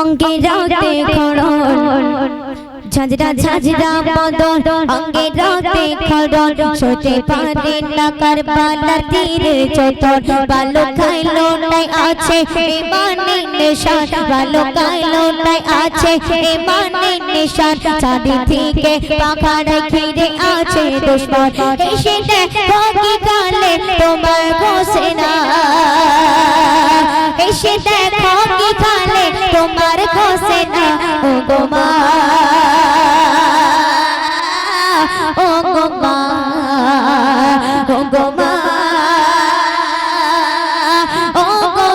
অঙ্গে রাতে খড়ন। ঝাঁঝরা ঝাঁঝরা বদন। অঙ্গে রাতে খড়ন। সতে পারে না কারবালার তীরে চতর। বালো খাইলো নাই আছে ইমানে নিশান বালো খাইলো নাই আছে। ইমানে নিশান চারিদিকে পাখাড়ে ঘিরে আছে দুশ্মন এসে দেখো কি কালে তোমার বসে না এসে দেখো কি কালে তোমার বসে না। ও গো মা। ও গো মা। ও গো মা। ও গো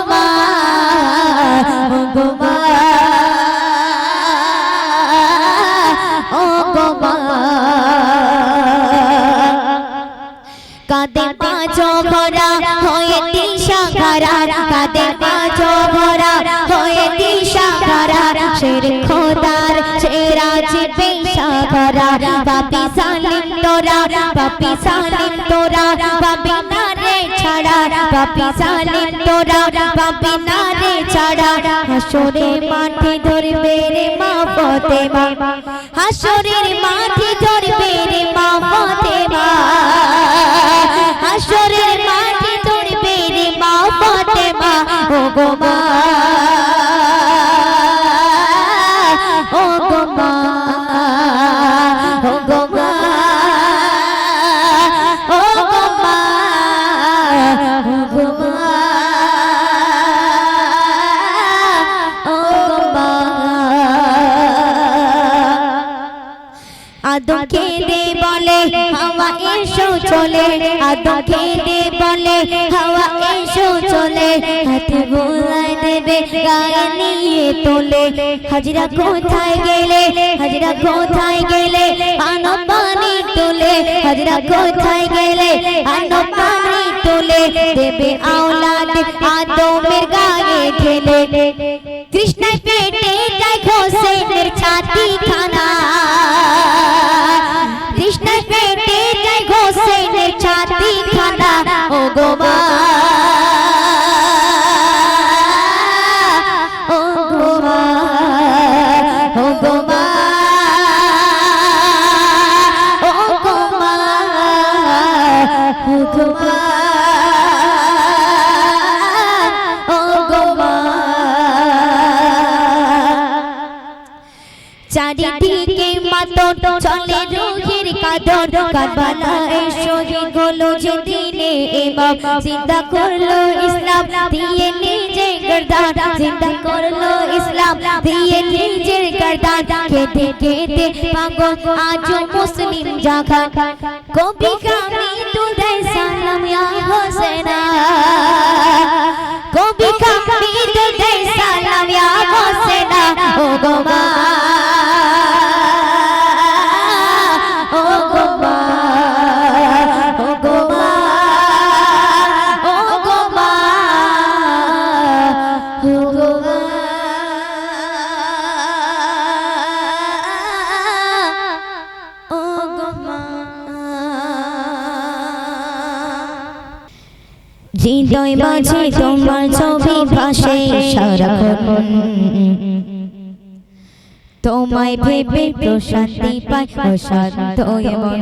ও গো ও গো কাঁদে পাঁচো ভরা হয়ে দিশা খারা কাঁদে সাগরা পাপি সালিম তোরা পাপি সালিম তোরা পাপি নারে ছাড়া পাপি সালিম তোরা পাপি নারে ছাড়া। হাসরে মাঠে ধরবে রে মা ফতে মা। হাসরের মাঠে ধরবে রে মা ফতে মা। হাসরের মাঠে ধরবে রে মা। ফাতেমা ও গো মা। গো বলে হাওয়া এসো চলে, হাতে বোলায় দেবে গায়ে নিয়ে তোলে। হাজরা কোথায় গেলে? হাজরা কোথায় গেলে? আনো পানি তোলে। হাজরা কোথায় গেলে? আনো পানি তোলে। দেবে আওলাদ আদমের গায়ে ঢেলে। কৃষ্ণের পেটে যায় হোসেনের ছাতি খানা মা। চারিদিকে মাতন চলে রোগের কাদর। কারবালায় শহীদ হলো যে দিনে ইমাম জিন্দা করল ইসলাম, দিয়ে নিজে গর্দান। জিন্দা করল ইসলাম, দিয়ে নিজে গর্দান। খেতে খেতে পাগো আজ মুসলিম জাগা কবি কামি তুদাই সালাম ইয়া হোসেনা। হৃদয় মাঝে তোমার ছবি ভাসে সারাক্ষণ। তোমায় ভেবে প্রশান্তি অশান্ত এমন।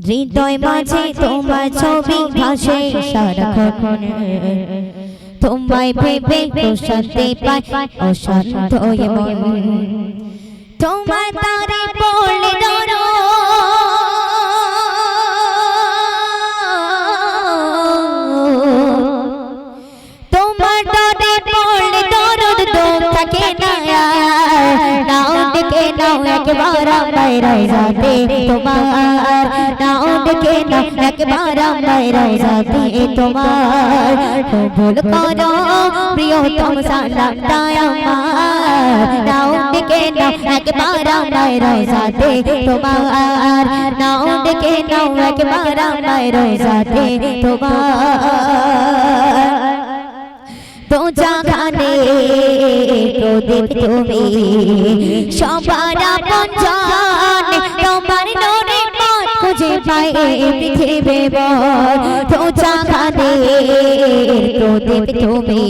হৃদয় মাঝে তোমার ছবি ভাসে সারাক্ষণ। তোমায় ভেবে প্রশান্তি পায় অশান্ত তোমার তারে একবার আমায় রাইজাতে তোমার নাও ডেকে নাও একবার আমায় রাইজাতে তোমার। কবুল করো প্রিয়তম সালাম আমার। নাও ডেকে নাও একবার আমায় রাইজাতে তোমার। নাও ডেকে নাও একবার আমায় রাইজাতে তোমার। তো জাগানে প্রদীপ তুমি সবার আপন পায় বর রোজা খানে প্রদীপ তুমি।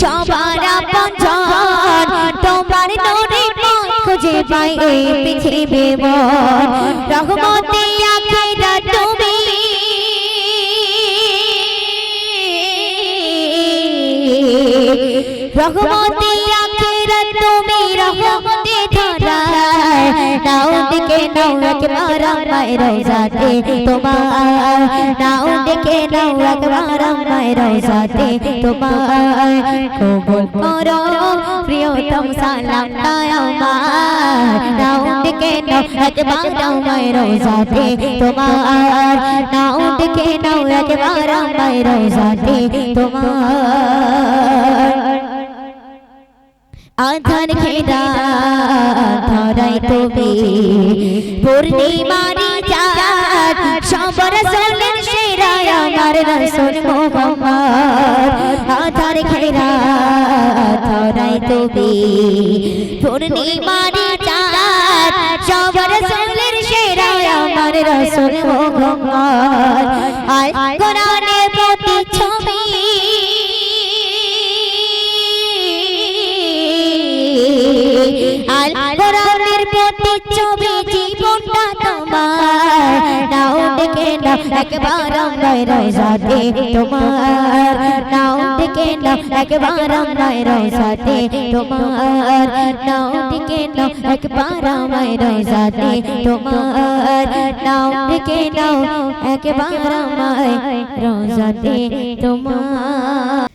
সবার আপনজন, তোমার নূরে খুঁজে পায় পৃথিবী বর রহমতে আখিরা তুমি। দিকে নাও একবার আমায় রোজাতে তোমার নাও দিকে নাও একবার আমায় রোজাতে তোমার কবুল করো প্রিয়তম সালাম আমার নাও দিকে নাও একবার আমায় রোজাতে তোমার নাও দিকে নাও একবার আমায় রোজাতে তোমার আধার খেদা ধরাই তুমি পূর্ণিমারি চাঁদ সবর সোলের সেরা আমার রসুল মোহাম্মদ আধার খেদা ধরাই তুমি পূর্ণিমারি চাঁদ সবর সোলের সেরা আমার রসুল মোহাম্মদ। আয় কোরআনের একবার আমায় রোজাতে তোমার নাও ডেকে নাও, একবার আমায় রোজাতে তোমার নাও ডেকে নাও, একবার আমায় রোজাতে তোমার নাও ডেকে নাও, একবার আমায় রোজাতে তোমার।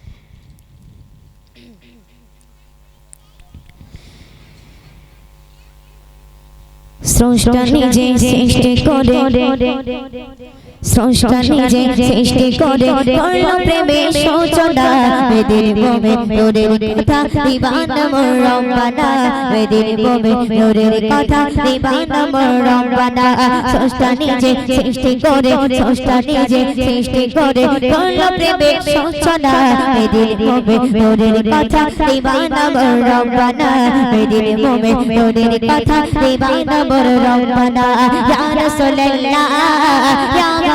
স্রষ্টা নিজে সৃষ্টি করে। সৃষ্টি করে করল প্রেমে সূচনা বেদের বোমে নোরের কথা দিবানা রম্বানা বেদের বোমে নোরের কথা দিবানা রম্বানা স্রষ্টা নিজে সৃষ্টি করে স্রষ্টা নিজে সৃষ্টি করে করল প্রেমে সূচনা বেদের বোমে নোরের কথা দিবানা রম্বানা বেদের বোমে নোরের কথা দিবানা রম্বানা ইয়া রাসূলুল্লাহ ইয়া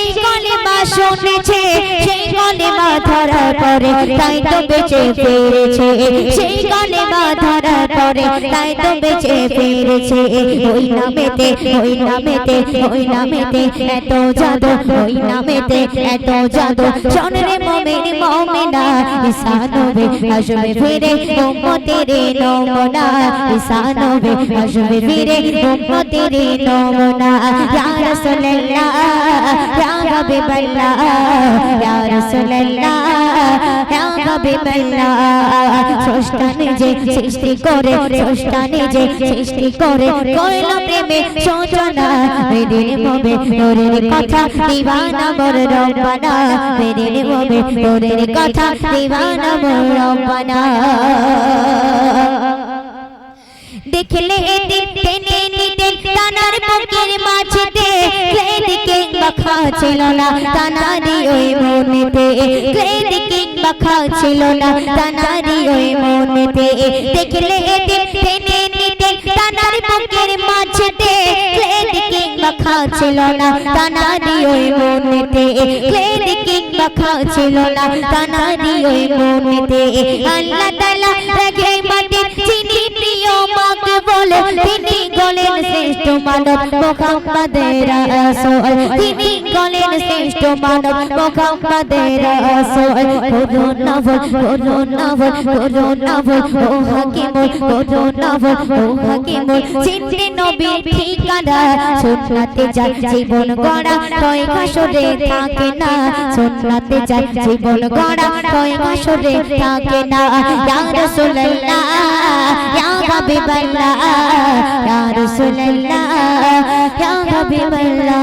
সেই কলেমা শুনেছে সেই কলেমা ধরার পরে তাই তো বেঁচে ফিরেছে। সেই কলেমা ধরার পরে তাই তো বেঁচে ফিরেছে। ওই নামেতে ওই নামেতে ওই নামেতে এত জাদু ওই নামেতে এত জাদু। শোনরে মমিন মমিনা ইসানবে আসবে ফিরে উম্মতের নমনা। ইসানবে আসবে ফিরে উম্মতের নমনা। ইয়া রাসূলুল্লাহ ইয়া ইয়া হাবিবাল্লাহ স্রষ্টা নিজে সৃষ্টি করে স্রষ্টা নিজে সৃষ্টি করে, কইল প্রেমে মবে তোরের কথা রব্বানা মবে তোরের কথা রব্বানা। দেখলে বুকের ক্লেদিকে মাখা ছিল না, তানারি ওই মনেতে। ক্লেদিকে মাখা ছিল না, তানারি ওই মনেতে। দেখলে টেনে নিতে তানার বুকের মাঝেতে। ক্লেদিকে মাখা ছিল না, তানারি ওই মনেতে। ক্লেদিকে মাখা ছিল না, তানারি ওই মনেতে। আল্লাহ তাআলা রাগে তিনি গলেন শ্রেষ্ঠ মানব মোহাম্মদের রাসূল। তিনি গলেন শ্রেষ্ঠ মানব মোহাম্মদের রাসূল করুন নবল করুন নবল করুন নবল ও হাকিম করুন নবল ও হাকিম চিনতে নবীর ঠিকানা সুন্নাতে যায় জীবন গড়া কয় ঘাসরে থাকে না সুন্নাতে যায় জীবন গড়া কয় ঘাসরে থাকে না ইয়া রাসূলুল্লাহ ইয়া হাবিবাল্লাহ ইয়া রাসূলুল্লাহ ইয়া হাবিবাল্লাহ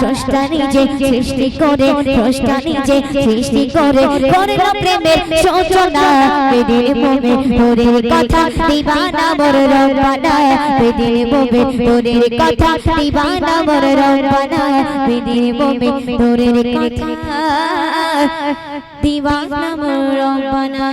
স্রষ্টা নিজে সৃষ্টি করে স্রষ্টা নিজে সৃষ্টি করে করল প্রেমের সূচনা। বেদির মোমে তোরের কথা দিবানা মোর রব্বানা বেদির মোমে তোরের কথা দিবানা মোর রব্বানা বেদির মোমে তোরের কথা দিবানা মোর রব্বানা